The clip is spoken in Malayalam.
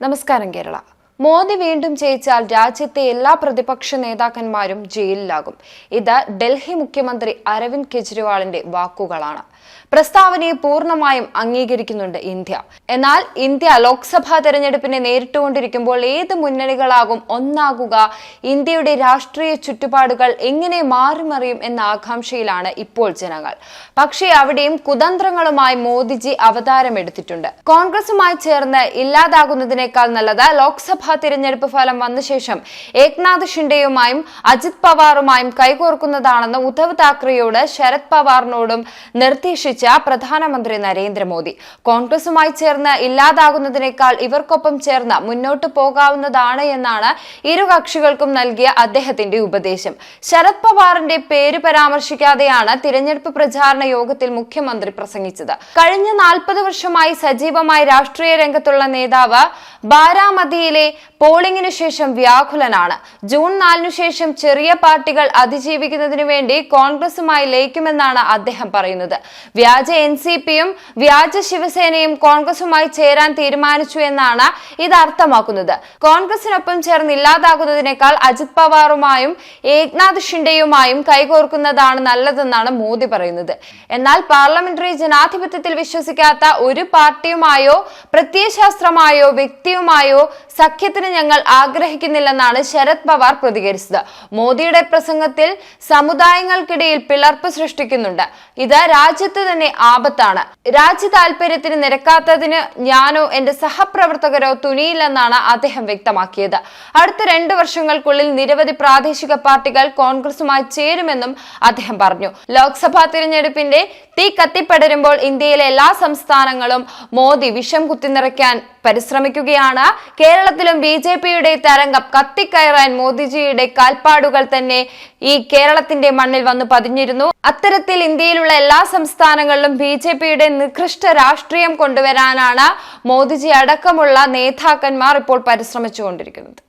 നമസ്കാരം കേരള. മോദി വീണ്ടും ജയിച്ചാൽ രാജ്യത്തെ എല്ലാ പ്രതിപക്ഷ നേതാക്കന്മാരും ജയിലിലാകും. ഇത് ഡൽഹി മുഖ്യമന്ത്രി അരവിന്ദ് കെജ്രിവാളിന്റെ വാക്കുകളാണ്. പ്രസ്താവനയെ പൂർണമായും അംഗീകരിക്കുന്നുണ്ട് ഇന്ത്യ. എന്നാൽ ഇന്ത്യ ലോക്സഭാ തെരഞ്ഞെടുപ്പിനെ നേരിട്ടുകൊണ്ടിരിക്കുമ്പോൾ ഏത് മുന്നണികളാകും ഒന്നാകുക ഇന്ത്യയുടെ രാഷ്ട്രീയ ചുറ്റുപാടുകൾ എങ്ങനെ മാറിമറിയും എന്ന ആകാംക്ഷയിലാണ് ഇപ്പോൾ ജനങ്ങൾ. പക്ഷേ അവിടെയും കുതന്ത്രങ്ങളുമായി മോദിജി അവതാരമെടുത്തിട്ടുണ്ട്. കോൺഗ്രസുമായി ചേർന്ന് ഇല്ലാതാകുന്നതിനേക്കാൾ നല്ലത് ലോക്സഭാ തിരഞ്ഞെടുപ്പ് ഫലം വന്ന ശേഷം ഏക്നാഥ് ഷിൻഡെയുമായും അജിത് പവാറുമായും കൈകോർക്കുന്നതാണെന്ന് ഉദ്ധവ് താക്കറെയോട് ശരത് പവാറിനോടും നിർദ്ദേശിച്ച പ്രധാനമന്ത്രി നരേന്ദ്രമോദി. കോൺഗ്രസുമായി ചേർന്ന് ഇല്ലാതാകുന്നതിനേക്കാൾ ഇവർക്കൊപ്പം ചേർന്ന് മുന്നോട്ട് പോകാവുന്നതാണ് എന്നാണ് ഇരു കക്ഷികൾക്കും നൽകിയ അദ്ദേഹത്തിന്റെ ഉപദേശം. ശരത് പവാറിന്റെ പേര് പരാമർശിക്കാതെയാണ് തിരഞ്ഞെടുപ്പ് പ്രചാരണ യോഗത്തിൽ മുഖ്യമന്ത്രി പ്രസംഗിച്ചത്. കഴിഞ്ഞ നാൽപ്പത് വർഷമായി സജീവമായി രാഷ്ട്രീയ രംഗത്തുള്ള നേതാവ് ബാരാമതിയിലെ പോളിംഗിനു ശേഷം വ്യാകുലനാണ്. ജൂൺ നാലിനു ശേഷം ചെറിയ പാർട്ടികൾ അതിജീവിക്കുന്നതിനു വേണ്ടി കോൺഗ്രസുമായി ലയിക്കുമെന്നാണ് അദ്ദേഹം പറയുന്നത്. വ്യാജ എൻ സി പിയും വ്യാജ ശിവസേനയും കോൺഗ്രസുമായി ചേരാൻ തീരുമാനിച്ചു എന്നാണ് ഇത് അർത്ഥമാക്കുന്നത്. കോൺഗ്രസിനൊപ്പം ചേർന്ന് ഇല്ലാതാകുന്നതിനേക്കാൾ അജിത് പവാറുമായും ഏക്നാഥ് ഷിൻഡെയുമായും കൈകോർക്കുന്നതാണ് നല്ലതെന്നാണ് മോദി പറയുന്നത്. എന്നാൽ പാർലമെന്ററി ജനാധിപത്യത്തിൽ വിശ്വസിക്കാത്ത ഒരു പാർട്ടിയുമായോ പ്രത്യയശാസ്ത്രമായോ വ്യക്തിയുമായോ സഖ്യത്തിന് ഞങ്ങൾ ആഗ്രഹിക്കുന്നില്ലെന്നാണ് ശരത് പവാർ പ്രതികരിച്ചത്. മോദിയുടെ പ്രസംഗത്തിൽ സമുദായങ്ങൾക്കിടയിൽ പിളർപ്പ് സൃഷ്ടിക്കുന്നുണ്ട്. ഇത് രാജ്യത്ത് തന്നെ ആപത്താണ്. രാജ്യ താല്പര്യത്തിന് നിരക്കാത്തതിന് ഞാനോ എന്റെ സഹപ്രവർത്തകരോ തുനിയില്ലെന്നാണ് അദ്ദേഹം വ്യക്തമാക്കിയത്. അടുത്ത രണ്ടു വർഷങ്ങൾക്കുള്ളിൽ നിരവധി പ്രാദേശിക പാർട്ടികൾ കോൺഗ്രസുമായി ചേരുമെന്നും അദ്ദേഹം പറഞ്ഞു. ലോക്സഭാ തിരഞ്ഞെടുപ്പിന്റെ തീ കത്തിപ്പടരുമ്പോൾ ഇന്ത്യയിലെ എല്ലാ സംസ്ഥാനങ്ങളും മോദി വിഷം കുത്തിനിറയ്ക്കാൻ പരിശ്രമിക്കുകയാണ്. കേരളത്തിലും ബി ജെ പിയുടെ തരംഗം കത്തിക്കയറാൻ മോദിജിയുടെ കാൽപ്പാടുകൾ തന്നെ ഈ കേരളത്തിന്റെ മണ്ണിൽ വന്നു പതിഞ്ഞിരുന്നു. അത്തരത്തിൽ ഇന്ത്യയിലുള്ള എല്ലാ സംസ്ഥാനങ്ങളിലും ബി ജെ പിയുടെ നികൃഷ്ട രാഷ്ട്രീയം കൊണ്ടുവരാനാണ് മോദിജി അടക്കമുള്ള നേതാക്കന്മാർ ഇപ്പോൾ പരിശ്രമിച്ചുകൊണ്ടിരിക്കുന്നത്.